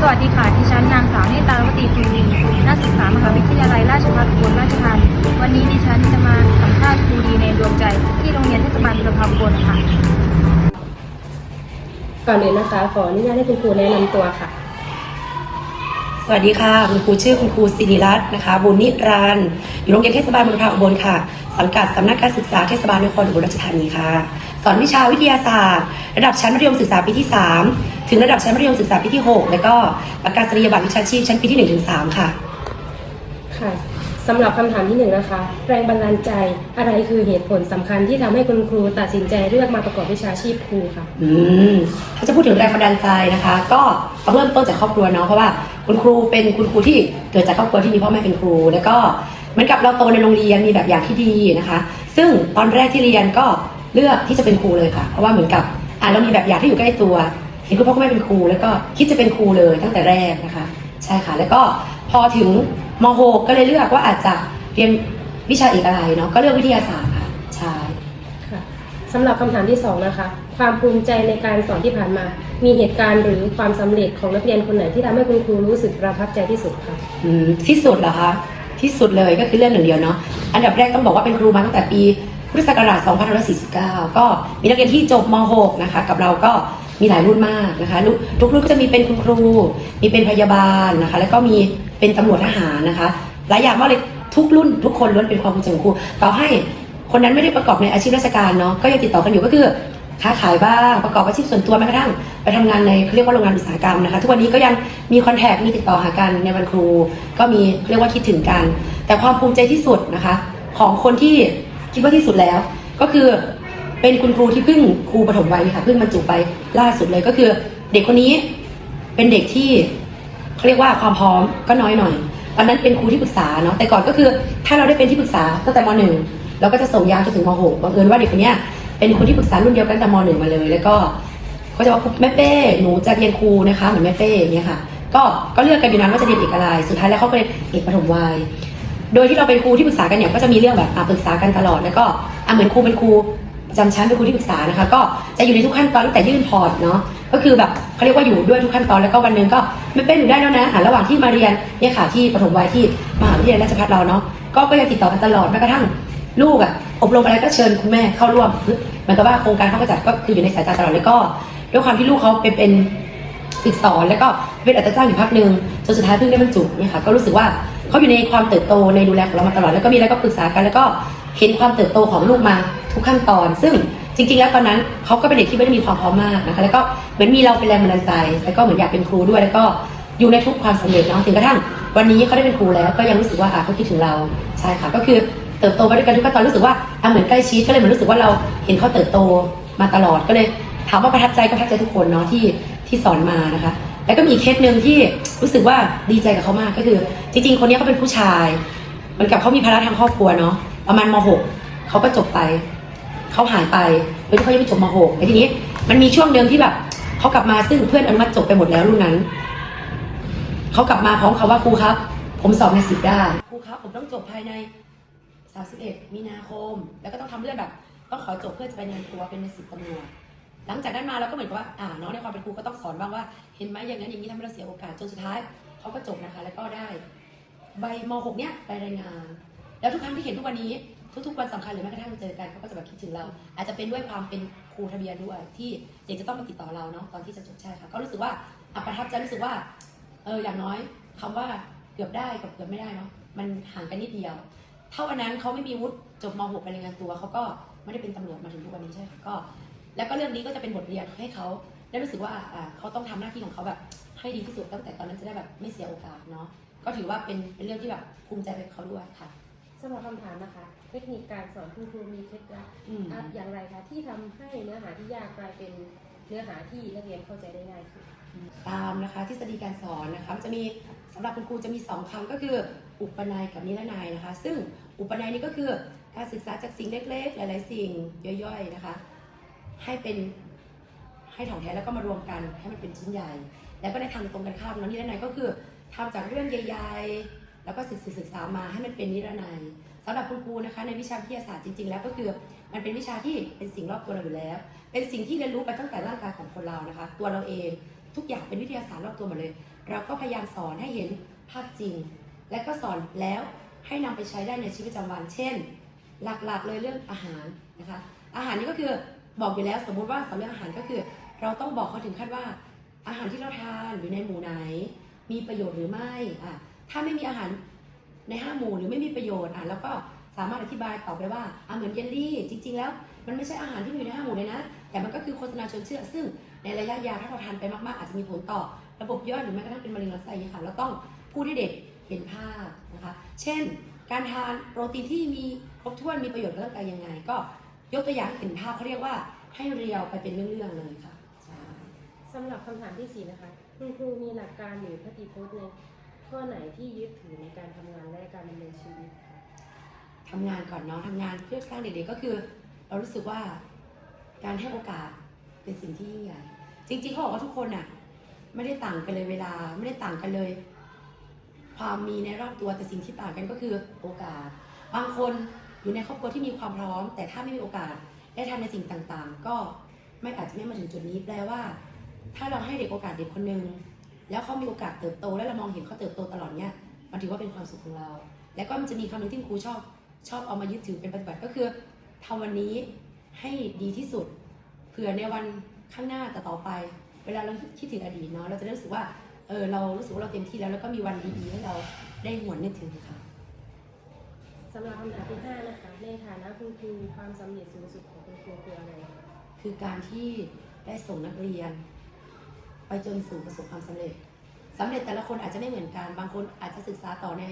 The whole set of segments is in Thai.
สวัสดีค่ะ ดิฉันนางสาวเนตราวตีจุลินนักศึกษามหาวิทยาลัยราชภัฏอุบลราชธานีวันนี้ดิฉันจะมาสัมภาษณ์ครูดีในดวงใจ ที่โรงเรียนเทศบาลบุรพาอุบลค่ะ ก่อนอื่นนะคะ ขออนุญาตให้คุณครูแนะนำตัวค่ะ สวัสดีค่ะ คุณครูชื่อคุณครูศิริรัตน์นะคะ บุญนิรันดร์อยู่โรงเรียนเทศบาลบุรพาอุบลค่ะ สังกัดสำนักการศึกษาเทศบาลนครอุบลราชธานีค่ะ สอนวิชาวิทยาศาสตร์ ระดับชั้นมัธยมศึกษาปีที่ 3 ถึงระดับชั้นมัธยมศึกษาปีที่ 6 แล้วก็ประกาศนียบัตรวิชาชีพชั้นปีที่1ถึง3ค่ะ ค่ะสำหรับคำถามที่หนึ่งนะคะ แรงบันดาลใจอะไรคือเหตุผลสำคัญที่ทำให้คุณครูตัดสินใจเลือกมาประกอบวิชาชีพครูค่ะ อืมถ้าจะพูดถึงแรงบันดาลใจนะคะ ก็ต้องเริ่มต้นจากครอบครัวเนาะเพราะว่าคุณครูเป็นคุณครูที่เกิดจากครอบครัวที่มีพ่อแม่เป็นครู แล้วก็เห มือนกับเราโตในโรงเรียนมีแบบอย่างที่ดีนะคะ ซึ่งตอนแรกที่เรียนก็เลือกที่จะเป็นครูเลยค่ะ เพราะว่าเหมือนกับอ่าเรามีแบบอย่างที่อยู่ใกล้ตัวเห็นคุณพ่อคุณแม่เป็นครูแล้วก็คิดจะเป็นครูเลยตั้งแต่แรกนะคะ ใช่ค่ะ แล้วก็พอถึงม .6 ก็เลยเลือกว่าอาจจะเรียนวิชาเอกอะไรเนาะก็เลือกวิทยาศาสตร์ค่ะใช่ค่ะสำหรับคำถามที่สองนะคะ ความภูมิใจในการสอนที่ผ่านมา มีเหตุการณ์หรือความสำเร็จของนักเรียนคนไหนที่ทำให้คุณครูรู้สึกประทับใจที่สุดคะอืมที่สุดเหรอคะ ที่สุดเลยก็คือเรื่องหนึ่งเดียวเนาะอันดับแรกต้องบอกว่าเป็นครูมาตั้งแต่ปีพุทธศักราช2549 ก็มีนักเรียนที่จบม .6 นะคะ กับเราก็มีหลายรุ่นมากนะคะลุทุกรุ่นก็จะมีเป็นคุณครู มีเป็นพยาบาลนะคะ แล้วก็มีเป็นตำรวจทหารนะคะ หลายอย่างมากเลยทุกรุ่นทุกคนล้วนเป็นความภูมิใจของครู ต่อให้คนนั้นไม่ได้ประกอบในอาชีพราชการเนาะก็ยังติดต่อกันอยู่ก็คือ ค้าขายบ้าง ประกอบอาชีพส่วนตัวแม้กระทั่งไปทำงานในเขาเรียกว่าโรงงานอุตสาหกรรมนะคะ ทุกวันนี้ก็ยังมีคอนแทคมีติดต่อหากันในวันครู ก็มีเรียกว่าคิดถึงกัน แต่ความภูมิใจที่สุดนะคะ ของคนที่คิดว่าที่สุดแล้ว ก็คือเป็นคุณครูที่เพิ่งครูปฐมวัยค่ะเพิ่งบรรจุไปล่าสุดเลยก็คือ เด็กคนนี้เป็นเด็กที่เขาเรียกว่าความพร้อมก็น้อยหน่อยตอนนั้นเป็นครูที่ปรึกษาเนาะแต่ก่อนก็คือถ้าเราได้เป็นที่ปรึกษาตั้งแต่มหนึ่งเราก็จะส่งยาวจนถึงมหกบังเอิญว่าเด็กคนนี้ เป็นคนที่ปรึกษารุ่นเดียวกันแต่มหนึ่งมาเลย แล้วก็เขาจะว่าแม่เป้หนูจะเรียนครูนะคะเหมือนแม่เป้อย่างเงี้ยค่ะ ก็ก็เลือกกันอยู่นั้นว่าจะเรียนเอกอะไรสุดท้ายแล้วเขาก็เรียนเอกปฐมวัยโดยที่เราเป็นครูที่ปรึกษากันเนี่ยก็จะมีเรื่องแบบปรึกษากันตลอดแล้วก็อะเหมือนครูเป็นครูประจำชั้นเป็นครูที่ปรึกษานะคะ ก็จะอยู่ในทุกขั้นตอนตั้งแต่ยื่นพอร์ตเนาะก็คือแบบเขาเรียกว่าอยู่ด้วยทุกขั้นตอนแล้วก็วันหนึ่งก็ไม่เป็นอยู่ได้แล้วนะอะระหว่างที่มาเรียนเนี่ยค่ะที่ปฐมวัยที่มหาวิทยาลัยราชภัฏเราเนาะก็ก็ยังติดต่อกันตลอดแม้กระทั่งลูกอะ อบรมอะไรก็เชิญคุณแม่เข้าร่วมเหมือนกับว่าโครงการเขาก็จัดก็คืออยู่ในสายตาตลอดแล้วก็ด้วยความที่ลูกเขาเป็นเป็นศึกสอนแล้วก็เป็นอาจารย์จ้างอยู่พักหนึ่งจนสุดท้ายเพิ่งได้บรรจุเนี่ยค่ะก็รู้สึกว่าเขาอยู่ในความเติบโตในดูแลของเรามาตลอดแล้วก็มีอะไรก็ปรึกษากัน แล้วก็เห็นความเติบโตของลูกมาทุกขั้นตอน ซึ่งจริง ๆ แล้วตอนนั้นเขาก็เป็นเด็กที่ไม่ได้มีความพร้อมมากนะคะแล้วก็เหมือนมีเราเป็นแรงบันดาลใจ แล้วก็เหมือนอยากเป็นครูด้วยแล้วก็อยู่ในทุกความสำเร็จเนาะถึงกระทั่งวันนี้เขาได้เป็นครูแล้วก็ยังรู้สึกว่าอะเขาคิดถึงเราใช่ค่ะก็คือ เติบโตมาด้วยกันทุกขั้นตอนรู้สึกว่าเหมือนใกล้ชิดก็เลยเหมือนรู้สึกว่าเราเห็นเขาเติบโตมาตลอดก็เลยถามว่าประทับใจก็ประทับใจทุกคนเนาะที่ที่สอนมานะคะ แล้วก็มีเคสหนึ่งที่รู้สึกว่าดีใจกับเขามากก็คือ จริง ๆ คนนี้เขาเป็นผู้ชายเหมือนกับเขามีภาระทางครอบครัวเนาะประมาณม .6 เขาก็จบไปเขาหายไปโดยที่เขายังไม่จบม .6 แต่ทีนี้มันมีช่วงหนึ่งที่แบบเขากลับมาซึ่งเพื่อนอนุมัติจบไปหมดแล้วรุ่นนั้นเขากลับมาพร้อมคำว่าครูครับ ผมสอบในสิบได้ครูครับผมต้องจบภายใน 31มีนาคม แล้วก็ต้องทำเรื่องแบบต้องขอจบเพื่อจะไปเรียนตัวเป็นในสิบตำรวจหลังจากนั้นมาเราก็เหมือนกับว่าอ่าน้องในความเป็นครูก็ต้องสอนบ้างว่า เห็นไหมอย่างนั้นอย่างนี้ทำให้เราเสียโอกาสจนสุดท้ายเขาก็จบนะคะ แล้วก็ได้ ใบม .6 เนี่ยไปรายงาน แล้วทุกครั้งที่เห็นทุกวันนี้ ทุกๆวันสำคัญหรือแม้กระทั่งเจอกันเขาก็จะแบบคิดถึงเรา อาจจะเป็นด้วยความเป็นครูทะเบียนด้วยที่เด็กจะต้องมาติดต่อเราเนาะตอนที่จะจบใช่ค่ะ ก็รู้สึกว่าอะประทับใจรู้สึกว่าเอออย่างน้อยคำว่าเกือบได้กับเกือบไม่ได้เนาะมันห่างกันนิดเดียว ถ้าวันนั้นเขาไม่มีวุฒิจบม .6 ไปรายงานตัวเขาก็ไม่ได้เป็นตำรวจมาถึงทุกวันนี้ใช่ค่ะก็ แล้วก็เรื่องนี้ก็จะเป็นบทเรียนให้เขาได้รู้สึกว่าอ่าเขาต้องทำหน้าที่ของเขาแบบให้ดีที่สุดตั้งแต่ตอนนั้นจะได้แบบไม่เสียโอกาสเนาะก็ถือว่าเป็นเป็นเรื่องที่แบบภูมิใจไปกับเขาด้วยค่ะ สำหรับคำถามนะคะ เทคนิคการสอนคุณครูมีเคล็ดลับอืมอะอย่างไรคะที่ทำให้เนื้อหาที่ยากกลายเป็นเนื้อหาที่นักเรียนเข้าใจได้ง่ายขึ้นตามนะคะทฤษฎีการสอนนะคะมันจะมีสำหรับคุณครูจะมีสองคำก็คือ อุปนัยกับนิรนัยนะคะ ซึ่งอุปนัยนี่ก็คือการศึกษาจากสิ่งเล็ก ๆ หลาย ๆ สิ่งย่อยๆนะคะ ให้เป็นให้ถ่องแท้แล้วก็มารวมกันให้มันเป็นชิ้นใหญ่ แล้วก็ในทางตรงกันข้ามนนิรนัยก็คือทำจากเรื่องใหญ่ๆแล้วก็ศึกษาศึกษามาให้มันเป็นนิรนัยสำหรับคุณครูนะคะในวิชาวิทยาศาสตร์จริง ๆ แล้วก็คือมันเป็นวิชาที่เป็นสิ่งรอบตัวเราอยู่แล้ว เป็นสิ่งที่เรียนรู้ไปตั้งแต่ร่างกายของคนเรานะคะ ตัวเราเองทุกอย่างเป็นวิทยาศาสตร์รอบตัวหมดเลย เราก็พยายามสอนให้เห็นภาพจริง และก็สอนแล้วให้นำไปใช้ได้ในชีวิตประจำวัน เช่น หลักๆเลยเรื่องอาหารนะคะ อาหารนี่ก็คือบอกอยู่แล้วสมมุติว่าสำเรื่องอาหารก็คือ เราต้องบอกเขาถึงขั้นว่า อาหารที่เราทานอยู่ในหมู่ไหน มีประโยชน์หรือไม่อะถ้าไม่มีอาหารในห้าหมู่หรือไม่มีประโยชน์อะแล้วก็สามารถอธิบายต่อไปว่าอะเหมือนเยลลี่ จริง ๆ แล้ว มันไม่ใช่อาหารที่อยู่ในห้าหมู่เลยนะ แต่มันก็คือโฆษณาชวนเชื่อ ซึ่งในระยะยาวถ้าเราทานไปมากๆ อาจจะมีผลต่อ ระบบย่อยหรือแม้กระทั่งเป็นมะเร็งลำไส้เนี่ยค่ะเราต้องพูดให้เด็ก เห็นภาพนะคะ เช่น การทานโปรตีนที่มีครบถ้วนมีประโยชน์กับร่างกายยังไง ก็ยกตัวอย่างให้เห็นภาพเขาเรียกว่าให้เรียวไปเป็นเรื่องๆเลยค่ะใช่สำหรับคำถามที่สี่นะคะ คุณครูมีหลักการหรือคติพจน์ในข้อไหนที่ยึดถือในการทำงานและการดำเนินชีวิตคะทำงานก่อนเนาะทำงานเพื่อสร้างเด็กๆก็คือ เรารู้สึกว่าการให้โอกาสเป็นสิ่งที่ยิ่งใหญ่จริงๆเขาบอกว่าทุกคนน่ะไม่ได้ต่างกันเลยเวลาไม่ได้ต่างกันเลย ความมีในรอบตัวแต่สิ่งที่ต่างกันก็คือโอกาส บางคนอยู่ในครอบครัวที่มีความพร้อม แต่ถ้าไม่มีโอกาสได้ทำในสิ่งต่างๆ ก็ไม่อาจจะไม่มาถึงจุดนี้แปลว่า ถ้าเราให้เด็กโอกาสเด็กคนหนึ่งแล้วเขามีโอกาสเติบโต แล้วเรามองเห็นเขาเติบโตตลอดเนี้ยมันถือว่าเป็นความสุขของเรา แล้วก็มันจะมีคำหนึ่งที่ครูชอบ ชอบเอามายึดถือเป็นปฏิบัติก็คือทำวันนี้ให้ดีที่สุดเผื่อในวันข้างหน้าต่อต่อไป เวลาเราคิดถึงอดีตเนาะเราจะได้รู้สึกว่า เออเรารู้สึกว่าเราเต็มที่แล้วแล้วก็มีวันดีๆให้เราได้หวนนึกถึงค่ะ สำหรับคำถามที่ห้านะคะ ในฐานะคุณครูความสำเร็จสูงสุดของคุณครูคืออะไรคะคือการที่ได้ส่งนักเรียน ไปจนสู่ประสบความสำเร็จสำเร็จแต่ละคนอาจจะไม่เหมือนกัน บางคนอาจจะศึกษาต่อใน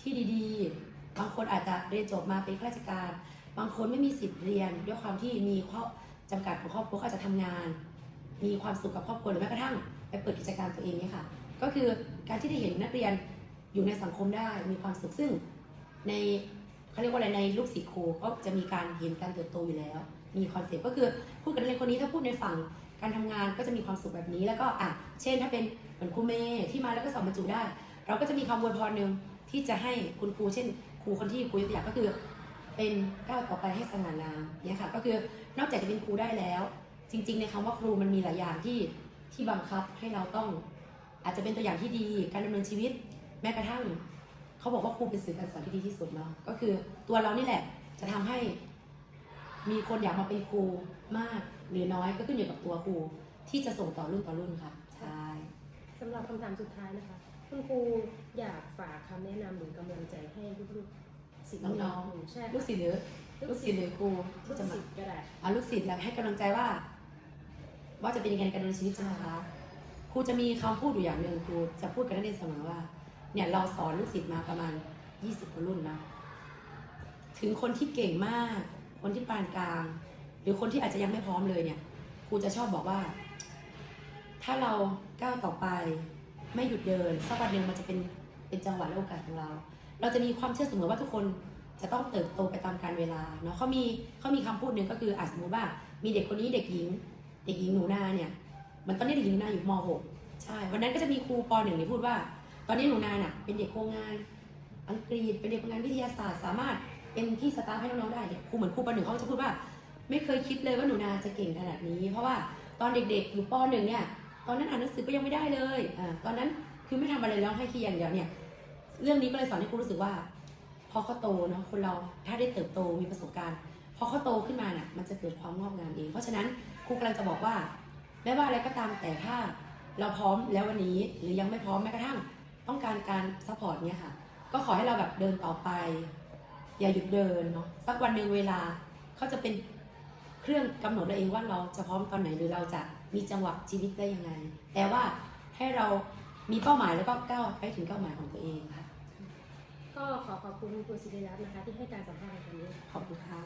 ที่ดีๆ บางคนอาจจะเรียนจบมาเป็นข้าราชการ บางคนไม่มีสิทธิ์เรียน ด้วยความที่มีข้อจำกัดของครอบครัวเขาอาจจะทำงาน มีความสุขกับครอบครัวหรือแม้กระทั่งไป เปิดกิจการตัวเองเนี่ยค่ะ ก็คือการที่ได้เห็นนักเรียนอยู่ในสังคมได้มีความสุขซึ่งในเขาเรียกว่าอะไรในลูกศิษย์ครูก็จะมีการเห็นการเติบโตอยู่แล้ว มีคอนเซ็ปต์ก็คือพูดกับนักเรียนคนนี้ถ้าพูดในฝั่งการทำงานก็จะมีความสุขแบบนี้แล้วก็อะเช่น ถ้าเป็นเหมือนครูเมย์ที่มาแล้วก็สอบบรรจุได้ เราก็จะมีคำอวยพรหนึ่งที่จะให้คุณครูเช่น ครูคนที่ครูยกตัวอย่างก็คือเป็นก้าวต่อไปให้สง่างามเนี่ยค่ะ ก็คือนอกจากจะเป็นครูได้แล้ว จริงๆในคำว่าครูมันมีหลายอย่างที่ ที่บังคับให้เราต้องอาจจะเป็นตัวอย่างที่ดีการดำเนินชีวิต แม้กระทั่ง เขาบอกว่าครูเป็นสื่อการสอนที่ดีที่สุดเนาะก็คือตัวเรานี่แหละจะทำให้ มีคนอยากมาเป็นครูมากหรือน้อยก็ขึ้นอยู่กับตัวครูที่จะส่งต่อรุ่นต่อรุ่นค่ะใช่สำหรับคำถามสุดท้ายนะคะ คุณครูอยากฝากคำแนะนำหรือกำลังใจให้ลูกๆศิษย์น้องๆใช่ๆลูกศิษย์หรือลูกศิษย์หรือครูลูที่กจะมาศิษย์ก็ได้อะลูกศิษย์แล้วให้กำลังใจว่า ว่าจะเป็นยังไงการดำเนินชีวิตใช่ไหมคะครูจะมีคำพูดอยู่อย่างหนึ่งครูจะพูดกับนักเรียนเสมอว่า เนี่ยเราสอนลูกศิษย์มาประมาณ 20กว่ารุ่นนะถึงคนที่เก่งมาก คนที่ปานกลาง หรือคนที่อาจจะยังไม่พร้อมเลยเนี่ยครูจะชอบบอกว่า ถ้าเราก้าวต่อไป ไม่หยุดเดินสักวันหนึ่งมันจะเป็นเป็นจังหวะและโอกาสของเรา เราจะมีความเชื่อเสมอว่าทุกคนจะต้องเติบโตไปตามกาลเวลาเนาะเขามีเขามีคำพูดหนึ่งก็คืออาจสมมติว่า มีเด็กคนนี้เด็กหญิง เด็กหญิงหนูนาเนี่ย มันตอนนี้เด็กหญิงหนูนาอยู่ม .6 ใช่ วันนั้นก็จะมีครูป .1 เนี่ยพูดว่า ตอนนี้หนูนาน่ะเป็นเด็กโครงงาน อังกฤษเป็นเด็กโครงงานวิทยาศาสตร์ สามารถเป็นที่สตาฟให้น้องๆได้เนี่ยครูเหมือนครูป .1 เขาจะพูดว่า ไม่เคยคิดเลยว่าหนูนาจะเก่งขนาดนี้ เพราะว่าตอนเด็กๆอยู่ป .1 เนี่ย ตอนนั้นอ่านหนังสือก็ยังไม่ได้เลยอ่าตอนนั้นคือไม่ทำอะไรร้องไห้ขี้อย่างเดียวเนี่ยเรื่องนี้ก็เลยสอนให้ครูรู้สึกว่าพอเขาโตเนาะคนเราถ้าได้เติบโตมีประสบการณ์พอเขาโตขึ้นมาน่ะมันจะเกิดความงอกงามเอง เพราะฉะนั้น ครูกำลังจะบอกว่าไม่ว่าอะไรก็ตามแต่ถ้า เราพร้อมแล้ววันนี้หรือยังไม่พร้อมแม้กระทั่ง ต้องการการซัพพอร์ตเนี่ยค่ะ ก็ขอให้เราแบบเดินต่อไป อย่าหยุดเดินเนาะสักวันหนึ่งเวลาเขาจะเป็นเครื่องกำหนดเราเองว่าเราจะพร้อมตอนไหนหรือเราจะมีจังหวะชีวิตได้ยังไง แต่ว่าให้เรามีเป้าหมายแล้วก็ก้าวไปถึงเป้าหมายของตัวเองค่ะ ก็ขอขอบคุณคุณครูศิริรัตน์นะคะที่ให้การสัมภาษณ์ในวันนี้ ขอบคุณค่ะ